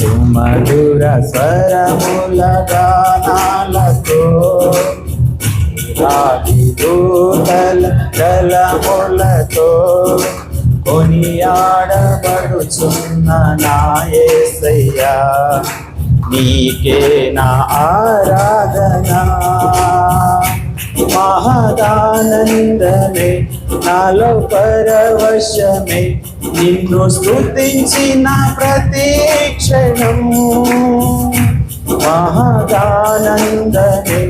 సుమధుర స్వరముల గానాలతో రాగి దూతల కొనియాడబడుచున్న నాయసయ్యా. నీకే నా ఆరాధన. మహదానందమే నాలో పరవశమే నిన్ను స్థుతించిన ప్రతి క్షణము మహదానందమే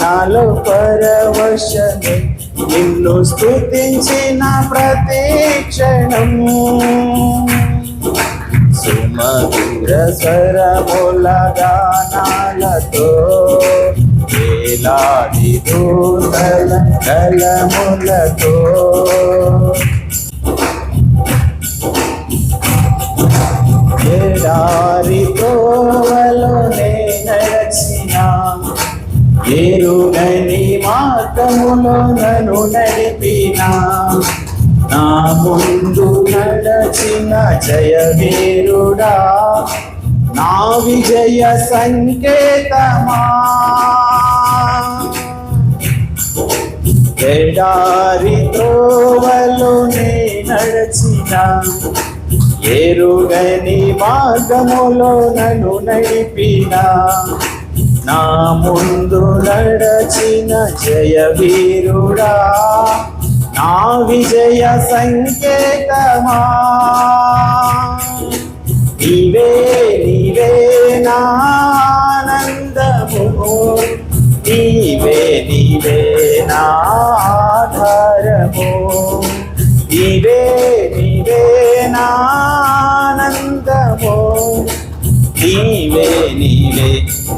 నాలో పరవశమే. నిన్ను స్థుతించిన ప్రతి క్షణము సుమధుర స్వరముల గానాలతో వేలాది దూతల కలములతో ఎరుగని మార్గములో నను నడిపిన. నా ముందు నడచిన జయ వీరుడా నా విజయ సంకేతమా. ఎడారి త్రోవలోనే నడచిన ఎరుగని మార్గములో నన్ను నడిపినా. నా ముందు నడచిన జయ వీరుడా నా విజయ సంకేతమా? నీవే నీవే నానందము. నీవే నీవే నాధారము. నీవే నీవే నానందము. నీవే నీవే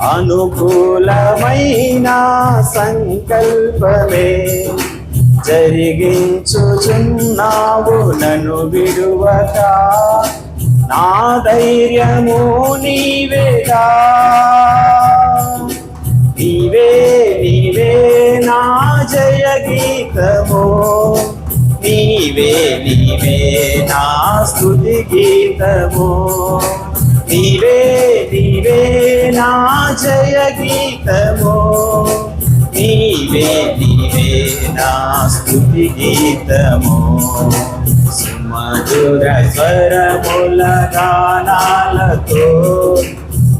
అనుకూలమైన సంకల్పమే జరిగించుచున్నావు నన్ను విడువక. నా ధైర్యము నీవేగా నీవే నీవే నా జయ గీతము నీవే నీవే నా స్తుతి గీతము. నీవే నీవే నా జయ గీతమో నీవే నీవే నా స్థుతి గీతమో సుమధుర స్వరముల గానాలతో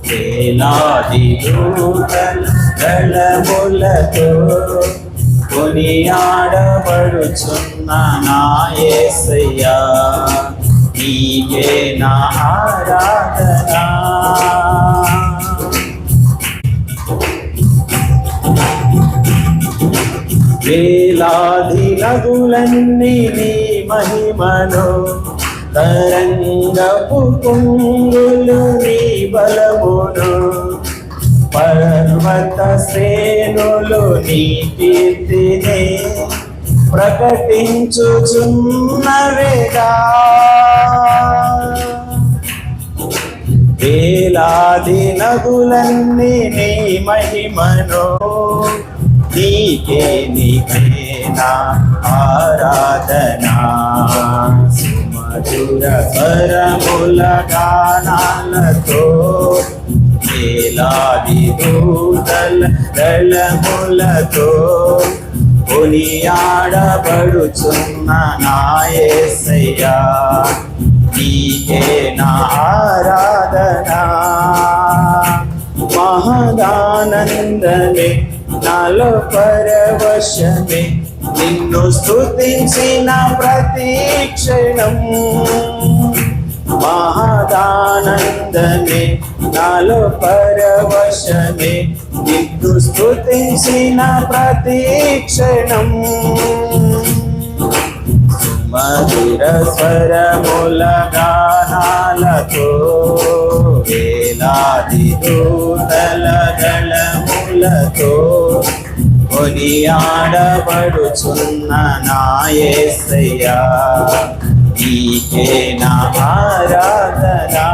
వేలాది దూతల గళములతో కొనియాడబడుచున్న నాయసయ్యా నీకే నా ఆరాధన. వేలాది నదులన్నీ నీ మహిమను తరంగపు కుంగులు నీ బలమును పర్వత శ్రేణులు నీ కీర్తినే ప్రకటించుచున్నవేగా వేలాది నగులన్నీ నీ మహిమను నీకే నీకేనా ఆరాధనా? సుమధుర పరముల గానాలతో వేలాది దూతల దళములతో కొనియాడబడుచున్న నాయసయ్యా నీకే నా ఆరాధన. మహదానందమే నాలో పరవశమే నిన్ను స్తుతించిన ప్రతీక్షణం మహదానందమే నాలో పరవశమే నిన్ను స్థుతించిన ప్రతీక్షణం మధుర స్వరముల గానాలతో వేలాది దూతల గళములతో కొనియాడబడుచున్న నాయసయ్యా. నీకే నా ఆరాధనా.